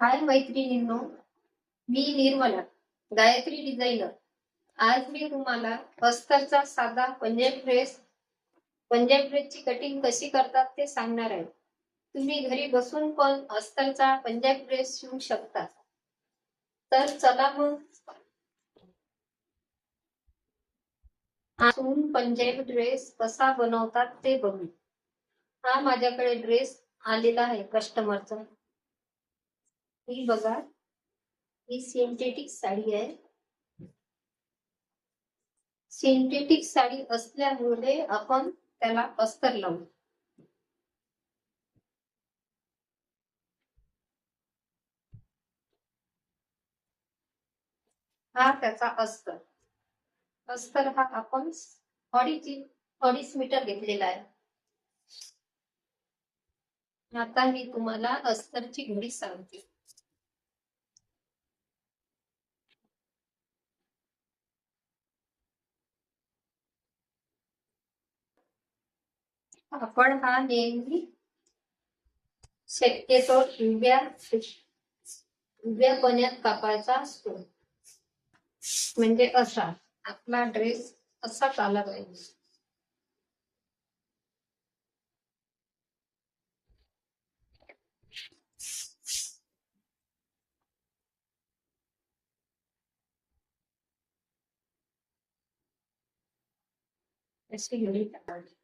हाय मैत्रिणींनो मी निर्मला गायत्री डिझायनर. आज मी तुम्हाला अस्तरचा साधा पंजाब ड्रेस पंजाब ड्रेसची कटिंग कशी करतात ते सांगणार आहे. तुम्ही घरी बसून पण अस्तरचा पंजाब ड्रेस शिवू शकता. तर चला मग. पंजाब ड्रेस कसा बनवतात ते बघू. हा माझ्याकडे ड्रेस आलेला आहे कस्टमरचा ही बघा. ही सिंथेटिक साडी आहे. सिंथेटिक साडी असल्यामुळे आपण त्याला अस्तर लावू. हा त्याचा अस्तर. अस्तर हा आपण अडीच अडीच मीटर घेतलेला आहे. आता मी तुम्हाला अस्तरची घडी सांगते. आपण हा नेहमी शक्यतो उभ्या उभ्या पण्यात कापायचा असतो. म्हणजे असा आपला ड्रेस असाच आला पाहिजे. अशी घडी टाकायची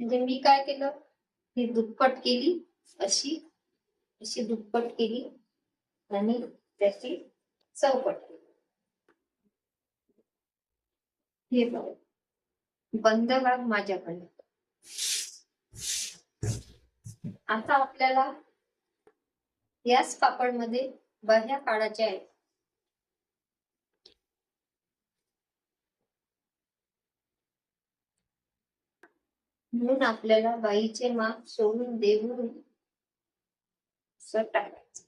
म्हणजे मी काय केलं? ही दुप्पट केली अशी अशी दुप्पट केली आणि त्याची चौपट केली. हे बघ बंद भाग माझ्याकडे. आता आपल्याला याच पापडमध्ये बह्या काढायच्या आहेत. म्हणून आपल्याला बाईचे माप सोडून देऊन टाकायचं.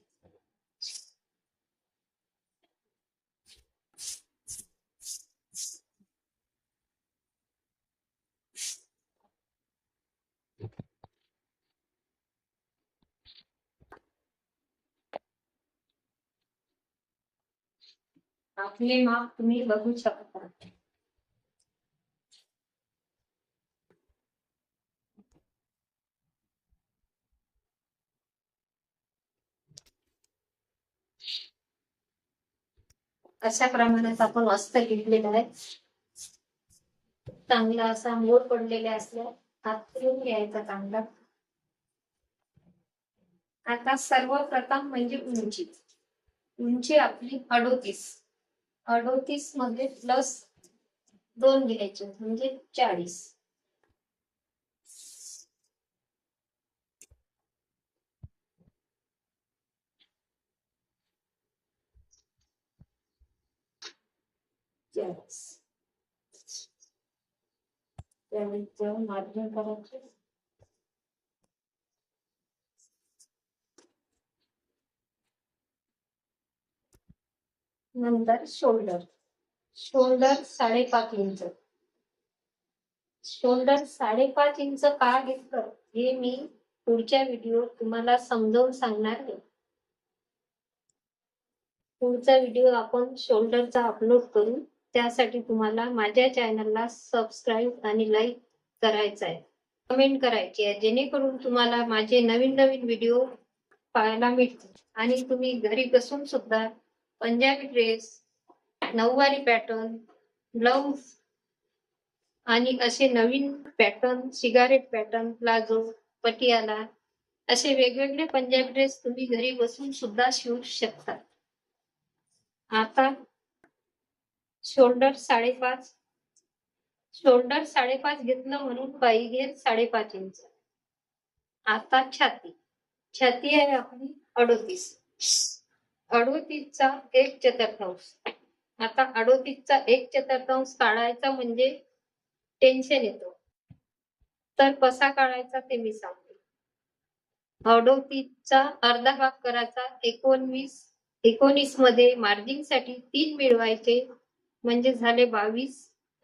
आपले माप तुम्ही बघू शकता. अशा प्रमाणात आपण अस्तर घेतलेलं आहे. चांगला असा मोर पडलेला असल्या हात घेऊन घ्यायचा चांगला. आता सर्वप्रथम म्हणजे उंची. उंची आपली अडोतीस. अडोतीसमध्ये प्लस दोन घ्यायचे म्हणजे चाळीस. चाळीस चाळीस मार्जिन करायचे नंतर शोल्डर शोल्डर साडेपाच इंच. शोल्डर साडेपाच इंच का घेतलं? हे मी पुढच्या व्हिडिओ तुम्हाला समजावून सांगणार आहे. पुढचा व्हिडिओ आपण शोल्डरचा अपलोड करू. त्यासाठी तुम्हाला माझ्या चॅनलला सबस्क्राईब आणि लाईक करायचं आहे. कमेंट करायची आहे जेणेकरून तुम्हाला माझे नवीन नवीन व्हिडिओ पाहायला मिळतील. आणि तुम्ही घरी बसून सुद्धा पंजाबी ड्रेस नऊवारी पॅटर्न ब्लाऊज आणि असे नवीन pattern cigarette pattern palazzo Patiala असे वेगवेगळे पंजाबी ड्रेस तुम्ही घरी बसून सुद्धा शिवू शकता. आता शोल्डर साडेपाच. शोल्डर साडेपाच घेतलं म्हणून बाई घेत साडेपाच इंच. आता छाती. छाती आहे आपली अडोतीस. अडोतीसचा एक चतुर्थांश. आता अडोतीसचा एक चतुर्थांश काढायचा म्हणजे टेन्शन येतो. तर कसा काढायचा ते मी सांगते. अडोतीसचा अर्धा भाग करायचा एकोणवीस. एकोणीसमध्ये मार्जिनसाठी तीन मिळवायचे. म्हणजे झाले बावीस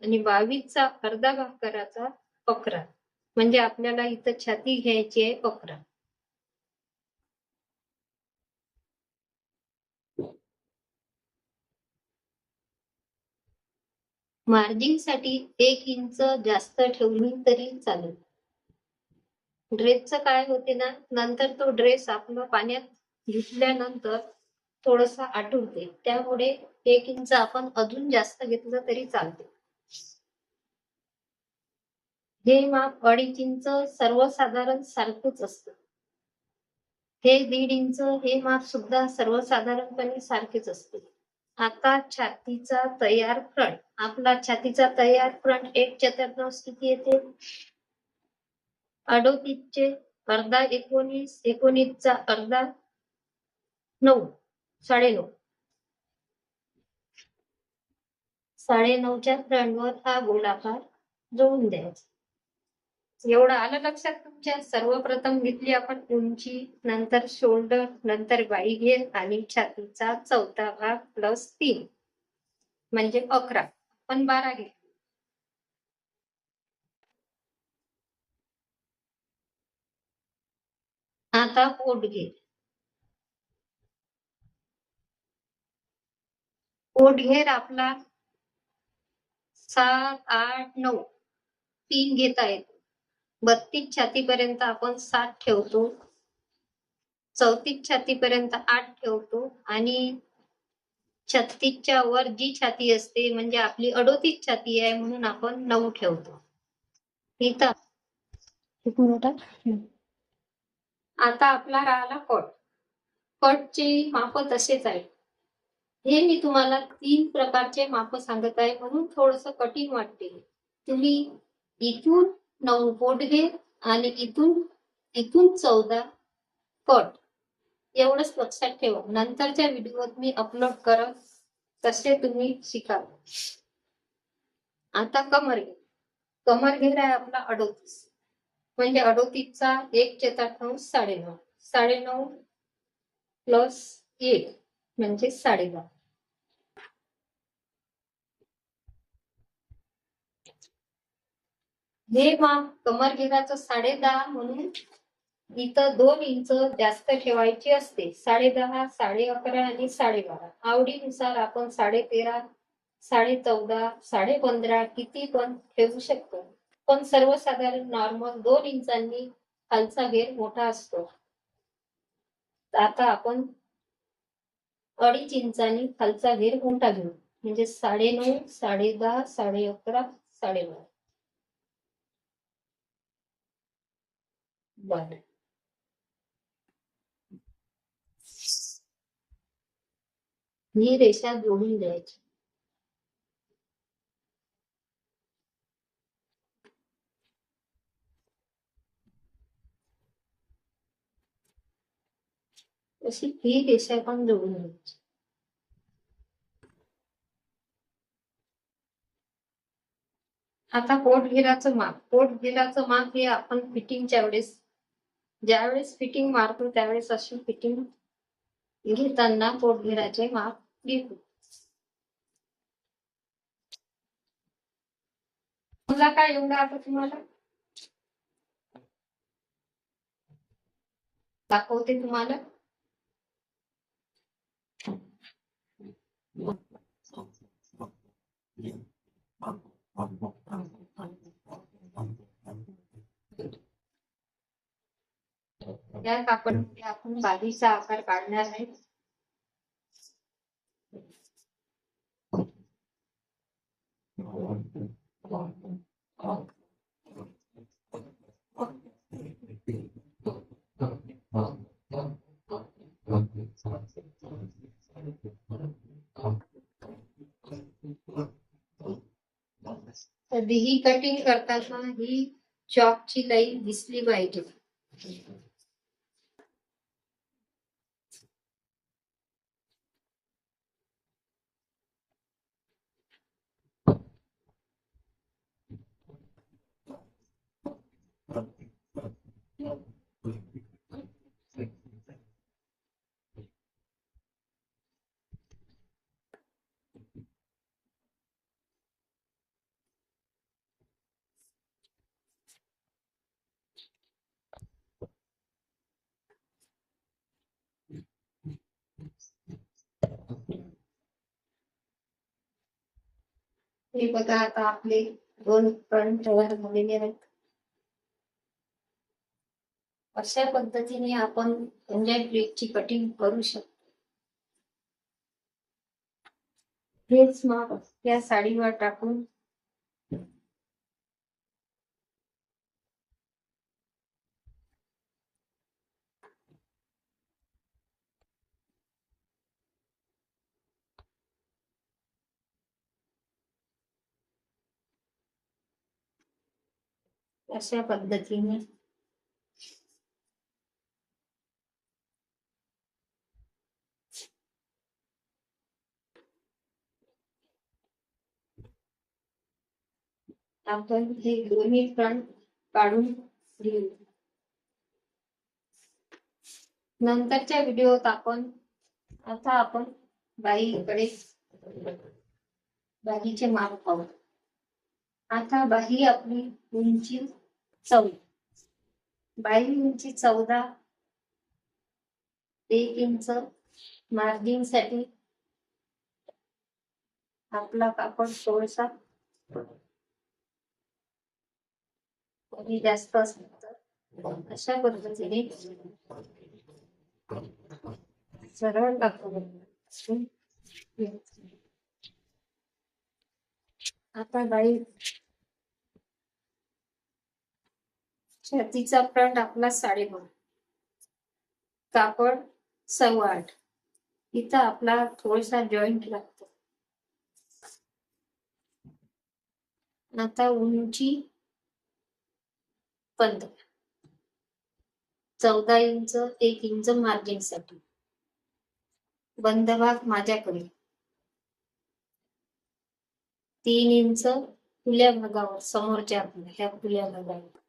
आणि बावीसचा अर्धा भाग करायचा अकरा. म्हणजे आपल्याला इथं छाती घ्यायची आहे अकरा. मार्जिनसाठी एक इंच जास्त ठेवली तरी चालेल. ड्रेसचं काय होते ना नंतर तो ड्रेस आपला पाण्यात धुतल्यानंतर थोडसा आठवते. त्यामुळे एक इंच आपण अजून जास्त घेतलं तरी चालते. हे माप अडीच इंच सर्वसाधारण सारखंच असतं. हे दीड इंच हे माप सुद्धा सर्वसाधारणपणे सारखेच असते. आता छातीचा तयार फ्रंट. आपला छातीचा तयार फ्रंट एक चतुर्थांश किती येते? अडोतीसचे. अर्धा एकोणीस. एकोणीसचा अर्धा नऊ. साडे नऊ साडे नऊच्या फ्रंटवर हा गोलाकार जोडून द्यायचा. एवढं आलं लक्षात तुमच्या? सर्वप्रथम घेतली आपण उंची नंतर शोल्डर नंतर बाई घेर आणि छातीचा चौथा भाग प्लस तीन. म्हणजे अकरा. पण बारा घेतली. आता पोट घेर. पोट घेर आपला. सात आठ नऊ तीन घेता येतो. बत्तीस छातीपर्यंत आपण सात ठेवतो. चौतीस छातीपर्यंत आठ ठेवतो. आणि छत्तीसच्या वर जी छाती असते म्हणजे आपली अडोतीस छाती आहे म्हणून आपण नऊ ठेवतो. आता आपला राहिला कट. कटची माप तसेच आहे हे मी तुम्हाला तीन प्रकारचे माप सांगत आहे म्हणून थोडस कठीण वाटते. तुम्ही इथून नऊ पोट घे आणि इथून इथून चौदा कट. एवढंच लक्षात ठेवा. नंतरच्या व्हिडिओत मी अपलोड करत तसे तुम्ही शिकाल. आता कमर घे. कमर घेर आहे आपला अडोतीस. म्हणजे अडोतीसचा एक चतुर्थांश साडेनऊ. साडेनऊ प्लस एक. म्हणजे साडेदहा हे माप कमर घेराचं साडे दहा म्हणून इथं दोन इंच जास्त ठेवायची असते. साडे दहा साडे अकरा आणि साडेबारा. आवडीनुसार आपण साडे तेरा साडे चौदा साडे पंधरा किती पण ठेवू शकतो. पण सर्वसाधारण नॉर्मल दोन इंचांनी खालचा घेर मोठा असतो. आता आपण अडीच इंचांनी खालचा घेर मोठा घेऊ म्हणजे साडे नऊ साडे दहा साडे अकरा साडे बारा बर. ही रेषा जोडून द्यायची. अशी ही रेषा पण जोडून आता पोट घेराचं माप. पोट घेराचं माप हे आपण फिटिंगच्या वेळेस ज्यावेळेस फिटिंग मारतो त्यावेळेस अशी फिटिंग घेताना पोट घेराचे माप घेतो. मला काय एवढं आता तुम्हाला? दाखवते तुम्हाला. या कापडमध्ये आपण बाजूचा आकार काढणार आहे. कधीही कटिंग करताना ही चॉकची लाईन दिसली पाहिजे. हे बघा आता आपले दोन फ्रंट तयार झालेले आहेत. अशा पद्धतीने आपण एन्जॉय प्लेटची कटिंग करू शकतो. हेच माप त्या साडीवर टाकून अशा पद्धतीने. आपण हे दोन्ही फ्रंट काढून घेऊ. नंतरच्या व्हिडिओत आपण आता आपण बाईकडे बाईचे माप पाहू. आता बाही आपली उंची चौदा. बाई उंची चौदा. एक इंच मार्जिनसाठी आपला कापड थोडासा कोणी जास्त असेल तर अशा पद्धतीने सरळ कापड. आता बाई छातीचा फ्रंट आपला साडेनऊ कापड सव्वा आठ इथं आपला थोडासा जॉईंट लागतो. आता उंची पंधरा. चौदा इंच एक इंच मार्जिनसाठी. बंद भाग माझ्याकडे. तीन इंच खुल्या भागावर समोरच्या आपल्या ह्या खुल्या भागावर.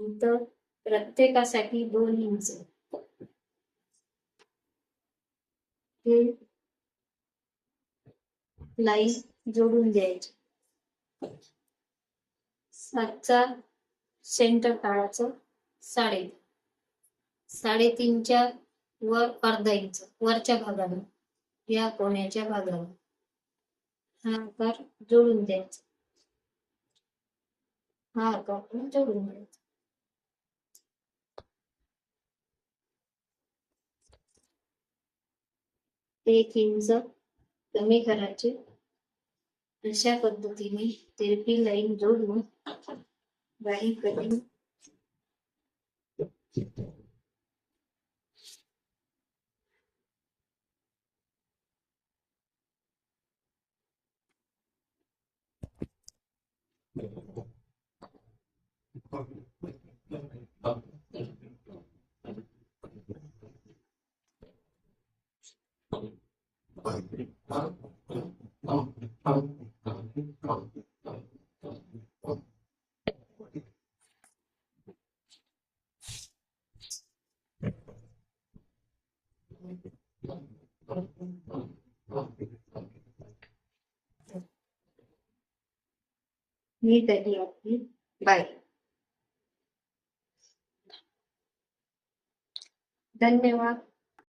इथं प्रत्येकासाठी दोन इंच हे लाईन जोडून द्यायची. सातचा सेंटर काढायचं साडे. साडेतीनच्या वर अर्धा इंच वरच्या भागाला या कोण्याच्या भागाला हा आकार जोडून द्यायचा. हा आकार जोडून द्यायचा. एक इंच कमी करायचे. अशा पद्धतीने तिरपी लाईन जोडून बाही कटिंग ही झाली आपली बाय धन्यवाद